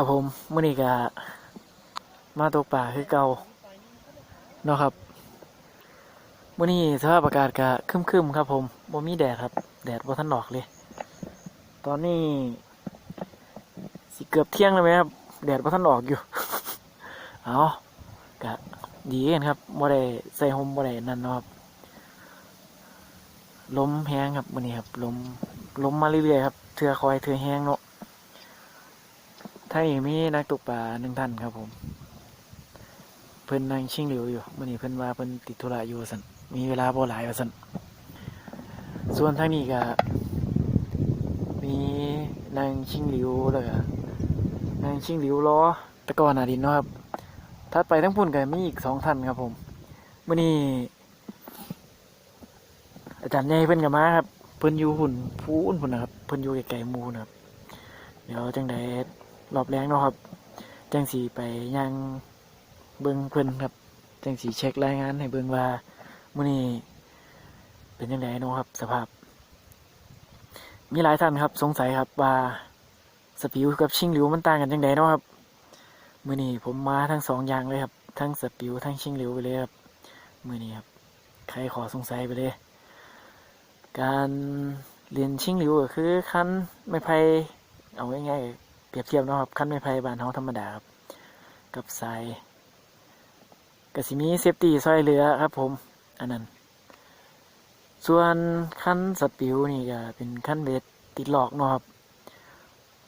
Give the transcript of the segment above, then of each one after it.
ครับผมมื่อนี้ก็มาตกป่าคือเก่าเนาะครับมื่อนี้สภาพอากาศก็คึมๆครับ ผมบ่มีแดดครับ แดดบ่ทันออกเลย ตอนนี้สิเกือบเที่ยงแล้วไหมครับแดดบ่ทันออกอยู่ เอาก็ดีกันครับบ่ได้ใส่ห่มบ่ได้นั่นเนาะครับลมแห้งครับมื่อนี้ครับลมลมมาเรื่อยๆครับเทือคอยเทือแห้งเนาะ ถ้าอย่างมีนักตกปลาหนึ่งท่านครับผม เพิ่นนั่งชิงเหลียวอยู่มื่อนี้เพิ่นว่าเพิ่นติดธุระอยู่สันมีเวลาบ่หลายว่าสันส่วนทางนี้ก็มีนางชิงเหลียวแล้วก็นางชิงเหลียวล้อตะกอนอาดินเนาะครับถัดไปทั้งพุ่นก็มีอีกสองท่านครับผมมื่อนี้อาจารย์ใหญ่เพิ่นก็มาครับ เพิ่นอยู่หุ่นผู้อุ่นพุ่นนะครับ เพิ่นอยู่ไกลๆหมูนะครับ เดี๋ยวจังได รอบแรงเนาะครับ จังสีไปย่างเบิ่งเพิ่นครับ จังสีเช็ครายงานให้เบิ่งว่ามื้อนี้เป็นยังไงเนาะครับ สภาพ มีหลายท่านครับ สงสัยครับว่าสปิวกับชิงหลิวมันต่างกันยังไงเนาะครับมื้อนี้ผมมาทั้งสองอย่างเลยครับ ทั้งสปิวทั้งชิงหลิวไปเลยครับมื้อนี้ครับใครขอสงสัยไปเลย การเรียนชิงหลิวก็คือคันไม่ไพ่เอาง่ายๆ เปรียบเทียบนะครับขั้นไม้ไผ่บานเฮาธรรมดาครับกับทรายกสิมีเซฟตี้ซอยเหลือครับ ผม อันนั้น ส่วนขั้นสปิวนี่ก็เป็นขั้นเบ็ดติดหลอกนะครับ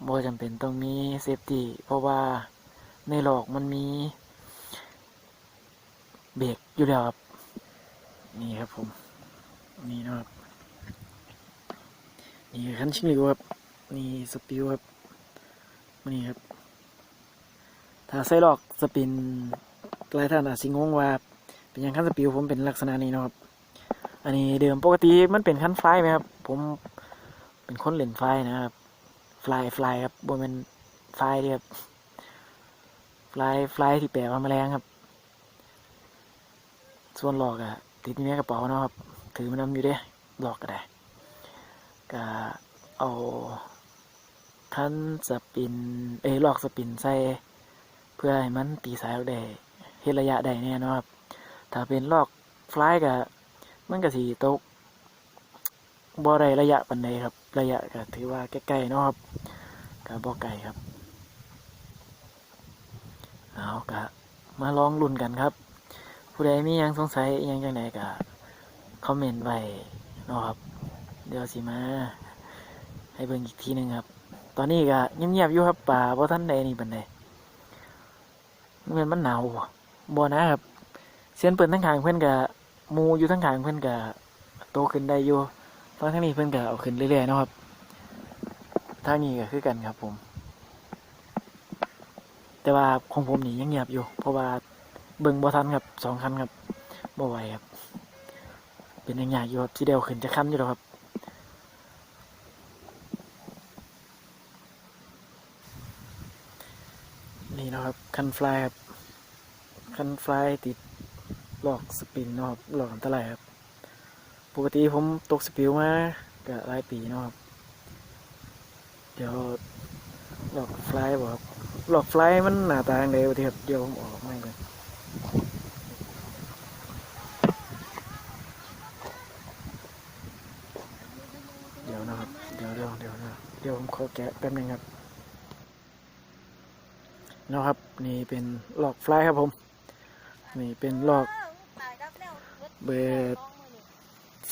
บ่จำเป็นต้องมีเซฟตี้เพราะว่าในหลอกมันมีเบรกอยู่แล้วครับ นี่ครับผม นี่นะครับ นี่ขั้นชิงหลิวครับ นี่สปิวครับ นี่ครับ ถ้าใส่ลอกสปินหลายท่านอาจสิงงว่า เป็นหยังขั้นสปิวผมเป็นลักษณะนี้นะครับ อันนี้เดิมปกติมันเป็นขั้นไฟไหมครับ ผมเป็นคนเล่นไฟนะครับฟลายฟลายครับบนเป็นไฟเดียบฟลายฟลายที่แปลว่าแมลงครับ ส่วนหลอกอะติดอยู่ในกระเป๋าเนาะครับ ถือมันนำอยู่เด้หลอกก็ได้ก็เอา ขั้นสปิน เอยลอกสปินใส่เพื่อให้มันตีสายออกได้เฮ็ดระยะได้แน่นะครับ ถ้าเป็นลอกฟลายก็มันก็สิตกบ่ได้ระยะปานใดครับ ระยะก็ถือว่าใกล้ๆนะครับก็บ่ไกลครับเอาก็มาลองลุ้นกันครับ ผู้ใดมียังสงสัยยังจังไดก็คอมเมนต์ไว้นะครับ เดี๋ยวสิมา ให้เบิ่งอีกทีหนึงครับ ตอนนี้ก็เงียบๆอยู่ครับป่าเพราะท่านใดนี่เป็นใดมันเป็นมันหนาวบ่บ่นะครับเสียนเปิดทั้งขางเพื่อนกับมูอยู่ทั้งขางเพื่อนกับโตขึ้นได้อยู่ฟังทางนี้เพื่อนกับเอาขึ้นเรื่อยๆนะครับทางนี้ก็คือกันครับผม แต่ว่าของผมนี่ยังเงียบอยู่ เพราะว่าเบิ่งบ่ทันครับสองคันครับบ่ไหวครับ เป็นอยังไงอยู่ครับที่เดียวขึ้นจะคันอยู่แล้วครับ นี่นะ ครับคันฟลายครับ คันฟลายติดหลอกสปินนะครับหลอกอันตรายครับ ปกติผมตกสปิวมาก็หลายปีนะครับ เดี๋ยวหลอกฟลายบอกหลอกฟลายมันหน้าตาอย่างไรวะที่ครับเดี๋ยวผมออกไม่เลยเดี๋ยวนะครับ เดี๋ยวเดี๋ยวเดี๋ยวเดี๋ยวเดี๋ยวผมขอแกะแป๊บนึงครับ นะครับ นี่เป็นหลอกฟลายครับผม นี่เป็นหลอกเบอร์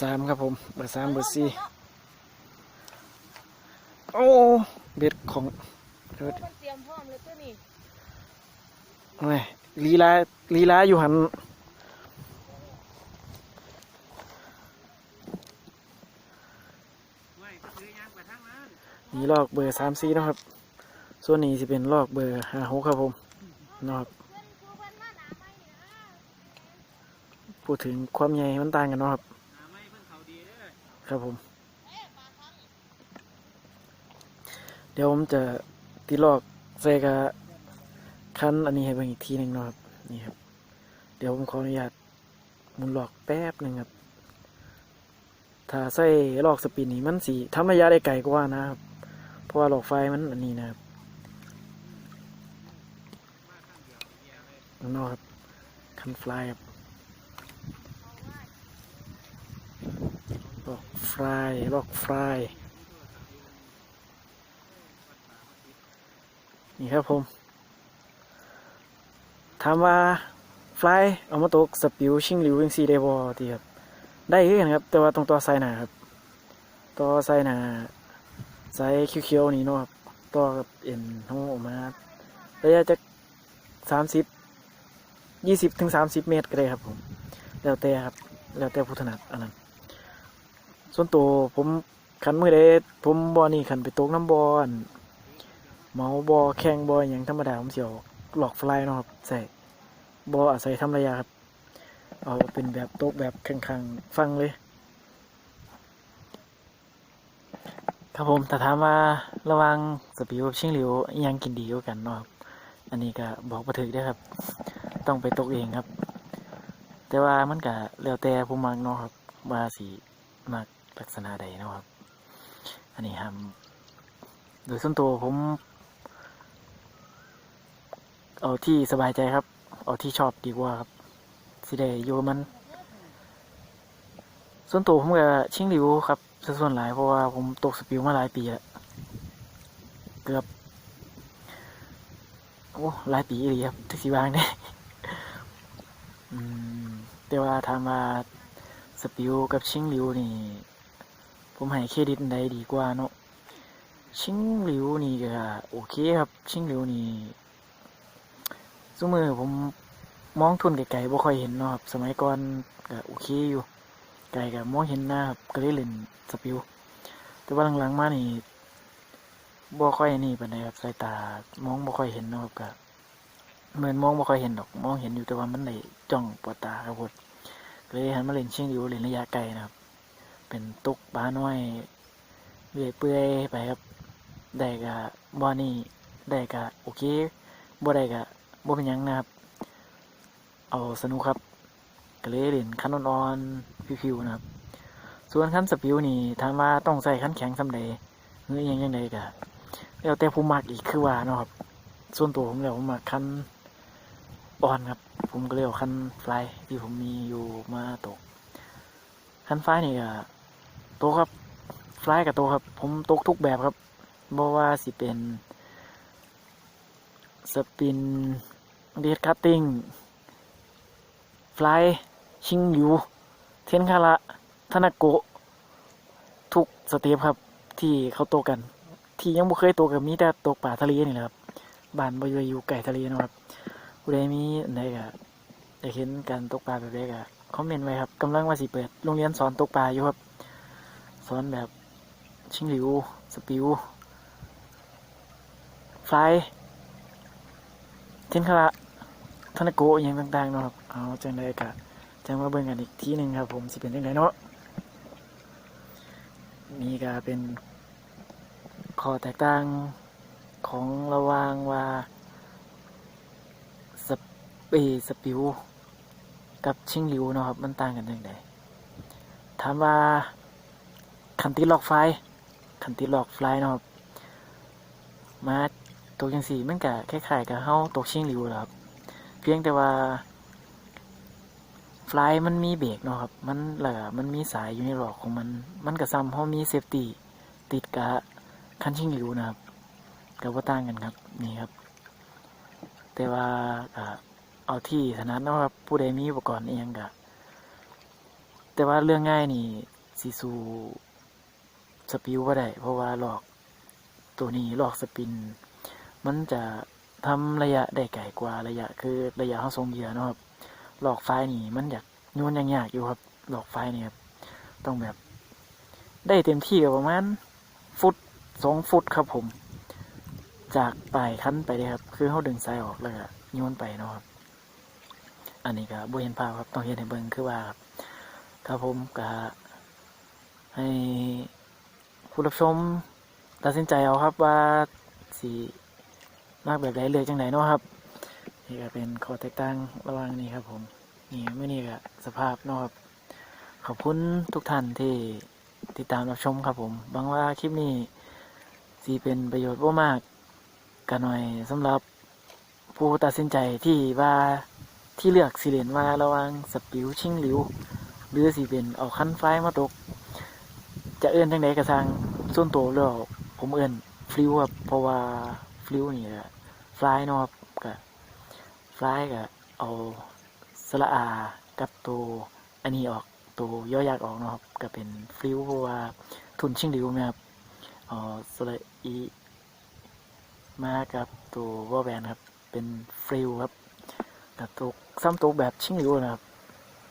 สามครับผมเบอร์สามเบอร์สี่โอ้เบ็ดของเดี๋ยวมันเตรียมพร้อมเลยตัวนี้ไงลีลาลีลาอยู่หันนี่ลอกเบอร์สามสี่นะครับ ส่วนนี้จะเป็นลอกเบอร์ห้าหกครับผมนะครับพูดถึงความใหญ่มันต่างกันเนาะครับครับผม เดี๋ยวผมจะตีลอกใส่กับคันอันนี้ให้เบิ่งอีกทีหนึ่งนะครับนี่ครับ เดี๋ยวผมขออนุญาตหมุนหลอกแป๊บหนึ่งครับถ้าใส่ลอกสปินนี่มันสีทำระยะได้ไกลกว่านะครับ เพราะว่าหลอกไฟมันอันนี้นะครับ เนาะครับคันฟลายครับลอกฟลายลอกฟลายนี่ครับผมถามว่าฟลายเอามาตกสปิวชิงหลิวยังซีได้บอตีครับ ได้คือกันครับ แต่ว่าต้องต่อไซหนาครับต่อไซหนาไซเขียวๆนี่เนาะครับต่อกับเอ็นทั้งออกมาระยะจะสามสิบ ยี่สิบถึงสามสิบเมตรก็ได้ครับผม แล้วแต่ครับ แล้วแต่ผู้ถนัดอันนั้นส่วนตัวผมขันมือเดผมบอนี่ขันไปตกน้ำบอลเมาบอแข่งบออย่างธรรมดาผมเสียวหลอกฟลายนะครับใส่บออาศัยทำระยะครับ เอาเป็นแบบโต๊ะแบบแข่งๆ ฟังเลย ครับผมแต่ถามว่าระวังสปีดกับชิงหลิวยังกินดีกว่ากันเนาะครับอันนี้ก็บอกประถึกได้ครับ ต้องไปตกเองครับ แต่ว่ามันก็แล้วแต่ผู้มักเนาะครับว่าสีมักลักษณะใดเนาะครับ อันนี้ครับโดยส่วนตัวผม เอาที่สบายใจครับ เอาที่ชอบดีกว่าครับสิได้อยู่กับมัน ส่วนตัวผมก็ชิงหลิวครับซะส่วนหลายเพราะว่าผมตกสปิวมาหลายปีแล้วเกือบโอ้หลายปีเลยครับที่สีวางได้อืม แต่ว่าถามว่าสปิวกับชิงหลิวนี่ ผมให้เครดิตอันใดดีกว่าเนาะชิงหลิวนี่ก็โอเคครับ ชิงหลิวนี่สมือผมมองทุนไกลๆบ่ค่อยเห็นเนาะครับ สมัยก่อนก็โอเคอยู่ไกลกับมองเห็นหน้าครับก็เลยเล่นสปิวแต่ว่าหลังๆมานี่บ่ค่อยนี่ปานใดครับสายตามองบ่ค่อยเห็นเนาะครับก็ เหมือนมองบ่ค่อยเห็นดอก มองเห็นอยู่แต่ว่ามันได้จ้องปวดตาครับผมก็เลยหันมาเล่นชิงอยู่เล่นระยะไกลนะครับ เป็นตุกบาน้อยเรื่อยเปื่อยไปครับ ได้ก็บ่นี่ได้ก็โอเคบ่ได้ก็บ่เป็นยังนะครับ เอาสนุกครับก็เลยเล่นคันอ่อนๆผิวๆนะครับ ส่วนคันสปิวนี่ถามว่าต้องใส่คันแข็งสำใดหรืออิหยังยังไงก็แล้วแต่ผู้มักอีกคือว่านะครับ ส่วนตัวผมแล้วผมมักคัน อ่อนครับ ผมก็เลยเอาคันไฟที่ผมมีอยู่มาตก คันไฟนี่ก็โตครับไฟกับโตะครับ ผมตกทุกแบบครับบ่ว่าสิเป็นสปินเดดคัตติ้งไฟชิงยูเทนคาระทนาโกทุกสเตปครับ ที่เขาโตกัน ที่ยังบ่เคยโตกับมีแต่ตกป่าทะเลนี่แหละครับบ้านบ่อยู่อยู่ไก่ทะเลนะครับ ผู้ใดมีอันใดก็อยากเห็นการตกปลาแบบใดก็คอมเมนต์ไว้ครับกำลังว่าสิเปิดโรงเรียนสอนตกปลาอยู่ครับ สอนแบบชิงหลิวสปิวฟลายเทนคาระทนโกอย่างต่างๆเนาะครับเอาจังไดกะจังมาเบิ่งกันอีกทีหนึ่งครับ ผมสิเป็นจังไดเนาะนี่ก็เป็นข้อแตกต่างของระวางว่า เปสปิวกับชิงหลิวนะครับ มันต่างกันยังไงถามว่าคันติล็อกไฟคันติล็อกไฟนะครับ มาตกจังสี่มันก็คล้ายๆกับเฮาตกชิงหลิวแหละครับ เพียงแต่ว่าไฟมันมีเบรกเนาะครับ มันแหละมันมีสายอยู่ในหลอกของมัน มันก็ซ้ำเพราะมีเซฟตี้ติดกะคันชิงหลิวนะครับกับว่าต่างกันครับ นี่ครับ แต่ว่าก็ เอาที่ถนัดนะครับผู้ใดมีอุปกรณ์เองกะแต่ว่าเรื่องง่ายนี่สีสูสปิวว่าได้ เพราะว่าหลอกตัวนี้หลอกสปิน มันจะทำระยะได้ไกลกว่าระยะ คือระยะเขาทรงเหยื่อนะครับหลอกไฟนี่มันอยากโยนยังยากอยู่ครับ หลอกไฟนี่ครับต้องแบบ ได้เต็มที่ก็ประมาณฟุตสองฟุตครับผม จากปลายคันไปเลยครับ คือเขาดึงสายออกแล้วก็โยนไปนะครับ อันนี้ก็บ่เห็นภาพครับต้องเห็นให้เบิ่งคือว่าครับครับผมก็ให้ผู้รับชมตัดสินใจเอาครับว่าสีมากแบบไรเลยจังไหนเนาะครับนี่ก็เป็นข้อแตกต่างระหว่างนี้ครับ ผมนี่เมื่อนี้ก็สภาพเนาะครับขอบคุณทุกท่านที่ติดตามรับชมครับผมหวังว่าคลิปนี้สีเป็นประโยชน์ว่มากกันหน่อยสำหรับผู้ตัดสินใจที่ว่า ที่เลือกสิเล่นว่าระว่างสปิวชิงหลิว หรือสิเป็นเอาคันไฟมาตก จะเอื้อนจังไดกระทางส่วนตัวแล้วผมเอื้อนฟลิวครับเพราะว่าฟลิวนี่ก็ฟลายเนาะครับก็ฟลายก็เอาสระอากับตัวอันนี้ออกตัวย่อยักษ์ออกนะครับก็เป็นฟลิวเพราะว่าทุนชิงหลิวนะครับเอาสระอีมากับตัววอแวนครับเป็นฟลิวครับ แต่ตกซ้ำตกแบบชิงหลิวนะครับ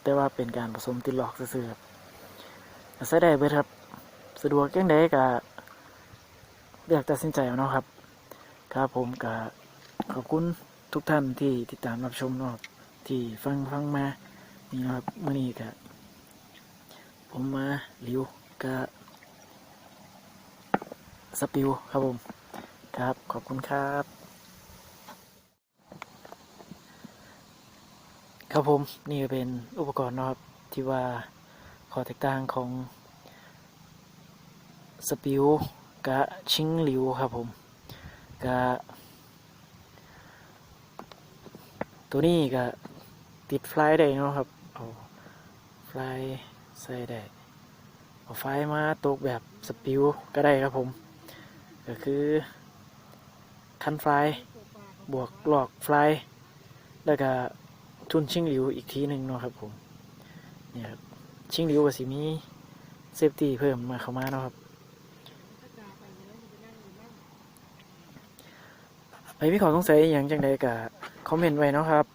แต่ว่าเป็นการผสมติดหลอกซื่อๆครับใช้ได้เบิดครับ สะดวกยังไดก็เลือกตัดสินใจเอาเนาะครับ ครับผมก็ขอบคุณทุกท่านที่ติดตามรับชมเนาะที่ฟังฟังมานี่นะครับมื่อนี้ก็ผมมาหลิวก็สปิวครับผม ครับ ขอบคุณครับ ครับผมนี่เป็นอุปกรณ์นะครับที่ว่าขอแตกต่างของสปิวกะชิงหลิวครับผมกะตัวนี้ก็ติดไฟได้เนาะครับเอาไฟใส่ได้เอาไฟมาตกแบบสปิวก็ได้ครับผมก็คือคันไฟบวกหลอกไฟแล้วก็ ทุนชิงหลิวอีกทีหนึ่งเนาะครับผมเนี่ยครับชิงหลิวกับสีมีเซฟตี้เพิ่มมาเข้ามาเนาะครับไปพี่ขอสงสัยอย่างจังใดกะคอมเมนต์ไว้เนาะครับ